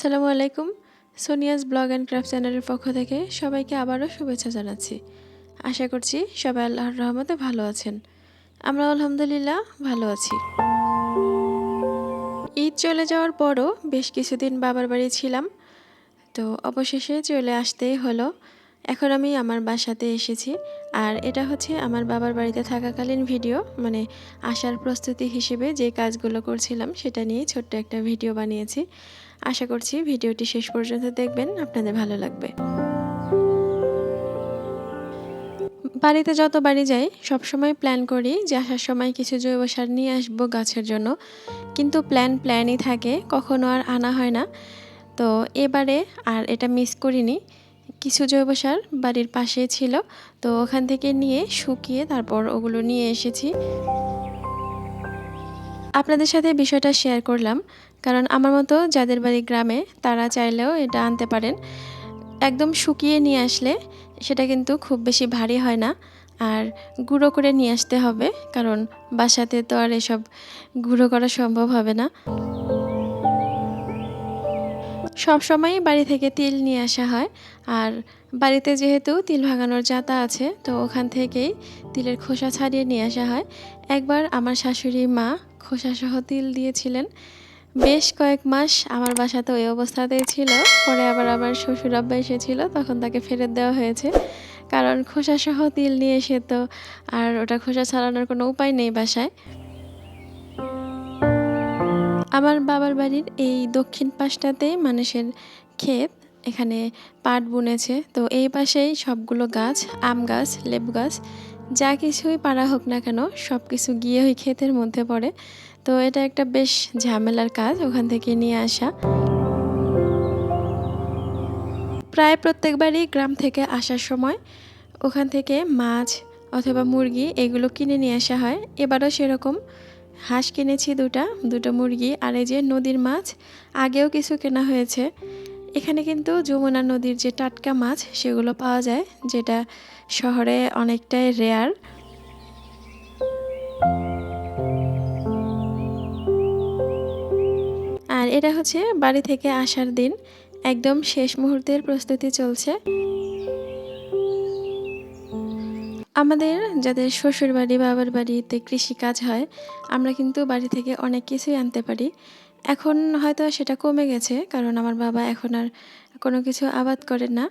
আসসালামু আলাইকুম। Sonia's blog and craft চ্যানেলের পক্ষ থেকে সবাইকে আবারও শুভেচ্ছা জানাচ্ছি। আশা করছি সবাই আল্লাহর রহমতে ভালো আছেন। আমরা আলহামদুলিল্লাহ ভালো আছি। ঈদ চলে যাওয়ার পরও বেশ কিছুদিন বাবার বাড়ি ছিলাম। তো অবশেষে চলে আসতেই হলো। এখন আমি আমার বাসাতে এসেছি। আর এটা হচ্ছে আমার বাবার বাড়িতে থাকাকালীন ভিডিও। মানে আসার প্রস্তুতি হিসেবে যে কাজগুলো করছিলাম সেটা নিয়ে ছোট্ট একটা ভিডিও বানিয়েছি। আশা করছি ভিডিওটি শেষ পর্যন্ত দেখবেন, আপনাদের ভালো লাগবে। বাড়িতে যত বাড়ি যাই, সবসময় প্ল্যান করি যে আসার সময় কিছু জৈব সার নিয়ে আসব গাছের জন্য। কিন্তু প্ল্যান প্ল্যানই থাকে, কখনো আর আনা হয় না। তো এবারে আর এটা মিস করিনি। কিছু জৈব সার বাড়ির পাশে ছিল, তো ওখান থেকে নিয়ে শুকিয়ে তারপর ওগুলো নিয়ে এসেছি। আপনাদের সাথে বিষয়টা শেয়ার করলাম। কারণ আমার মতো যাদের বাড়ি গ্রামে তারা চাইলেও এটা আনতে পারেন। একদম শুকিয়ে নিয়ে আসলে সেটা কিন্তু খুব বেশি ভারী হয় না। আর গুঁড়ো করে নিয়ে আসতে হবে, কারণ বাসাতে তো আর এসব গুঁড়ো করা সম্ভব হবে না। সব সময় বাড়ি থেকে তিল নিয়ে আসা হয়। আর বাড়িতে যেহেতু তিল ভাঙানোর জাতা আছে, তো ওখান থেকেই তিলের খোসা ছাড়িয়ে নিয়ে আসা হয়। একবার আমার শাশুড়ি মা খোসাসহ তিল দিয়েছিলেন। বেশ কয়েক মাস আমার বাসাতে ওই অবস্থাতেই ছিল। পরে আবার আমার শ্বশুর আব্বা এসেছিল, তখন তাকে ফেরত দেওয়া হয়েছে। কারণ খোসাসহ তিল নিয়ে এসে তো আর ওটা খোসা ছাড়ানোর কোনো উপায় নেই বাসায়। আমার বাবার বাড়ির এই দক্ষিণ পাশটাতে মানুষের ক্ষেত, এখানে পাট বুনেছে। তো এই পাশেই সবগুলো গাছ, আম গাছ, লেবু গাছ যা কিছুই পারা হোক না কেন, সব কিছু গিয়ে ওই ক্ষেতের মধ্যে পড়ে। তো এটা একটা বেশ ঝামেলার কাজ ওখান থেকে নিয়ে আসা। প্রায় প্রত্যেকবারই গ্রাম থেকে আসার সময় ওখান থেকে মাছ অথবা মুরগি এগুলো কিনে নিয়ে আসা হয়। এবারও সেরকম। হাঁস কিনেছি দুটা, দুটো মুরগি আর এই যে নদীর মাছ, আগেও কিছু কেনা হয়েছে। এখানে কিন্তু যমুনা নদীর যে টাটকা মাছ সেগুলো পাওয়া যায়, যেটা শহরে অনেকটাই রেয়ার আর এটা হচ্ছে বাড়ি থেকে আসার দিন, একদম শেষ মুহূর্তের প্রস্তুতি চলছে। আমাদের যাদের শ্বশুর বাড়ি বাবার বাড়িতে কৃষি কাজ হয়, আমরা কিন্তু বাড়ি থেকে অনেক কিছুই আনতে পারি। এখন হয়তো সেটা কমে গেছে, কারণ আমার বাবা এখন আর কোনো কিছু আবাদ করেন না।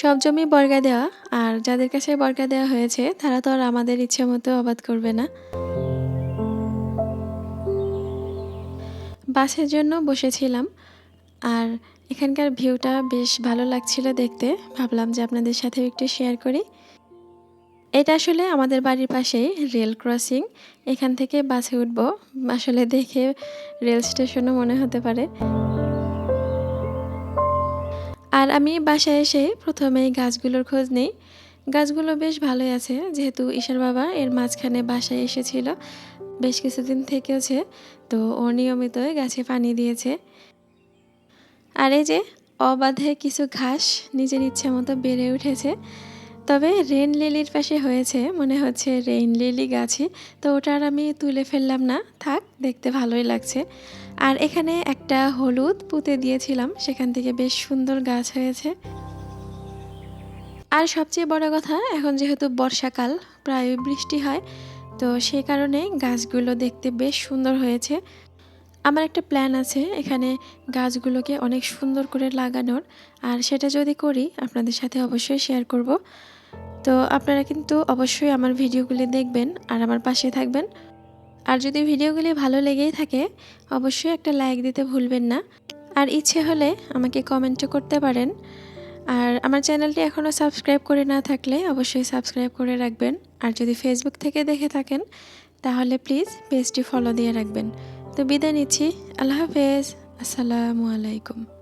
সব জমি বর্গা দেওয়া, আর যাদের কাছে বর্গা দেওয়া হয়েছে, তারা তো আর আমাদের ইচ্ছে মতো আবাদ করবে না। বাসের জন্য বসেছিলাম, আর এখানকার ভিউটা বেশ ভালো লাগছিল দেখতে। ভাবলাম যে আপনাদের সাথে একটু শেয়ার করি। এটা আসলে আমাদের বাড়ির পাশেই রেল ক্রসিং। এখান থেকে বাসে উঠবো। আসলে দেখে রেল স্টেশনও মনে হতে পারে। আর আমি বাসায় এসে প্রথমে গাছগুলোর খোঁজ নিই। গাছগুলো বেশ ভালোই আছে। যেহেতু ঈশার বাবা এর মাঝখানে বাসায় এসেছিল, বেশ কিছুদিন থেকেওছে তো ও নিয়মিতই গাছে পানি দিয়েছে। আর এই যে অবাধে কিছু ঘাস নিজের ইচ্ছে মতো বেড়ে উঠেছে। তবে রেন লিলির পাশে হয়েছে, মনে হচ্ছে রেইন লিলি গাছই তো ওটা আর আমি তুলে ফেললাম না। থাক, দেখতে ভালোই লাগছে। আর এখানে একটা হলুদ পুঁতে দিয়েছিলাম, সেখান থেকে বেশ সুন্দর গাছ হয়েছে। আর সবচেয়ে বড় কথা, এখন যেহেতু বর্ষাকাল, প্রায় বৃষ্টি হয়, তো সেই কারণে গাছগুলো দেখতে বেশ সুন্দর হয়েছে। আমার একটা প্ল্যান আছে, এখানে গাছগুলোকে অনেক সুন্দর করে লাগানোর। আর সেটা যদি করি, আপনাদের সাথে অবশ্যই শেয়ার করব। তো আপনারা কিন্তু অবশ্যই আমার ভিডিওগুলি দেখবেন আর আমার পাশে থাকবেন। আর যদি ভিডিওগুলি ভালো লেগেই থাকে, অবশ্যই একটা লাইক দিতে ভুলবেন না। আর ইচ্ছে হলে আমাকে কমেন্টও করতে পারেন। আর আমার চ্যানেলটি এখনও সাবস্ক্রাইব করে না থাকলে অবশ্যই সাবস্ক্রাইব করে রাখবেন। আর যদি ফেসবুক থেকে দেখে থাকেন, তাহলে প্লিজ পেজটি ফলো দিয়ে রাখবেন। তো বিদায় নিচ্ছি। আল্লাহ হাফেজ। আসসালামু আলাইকুম।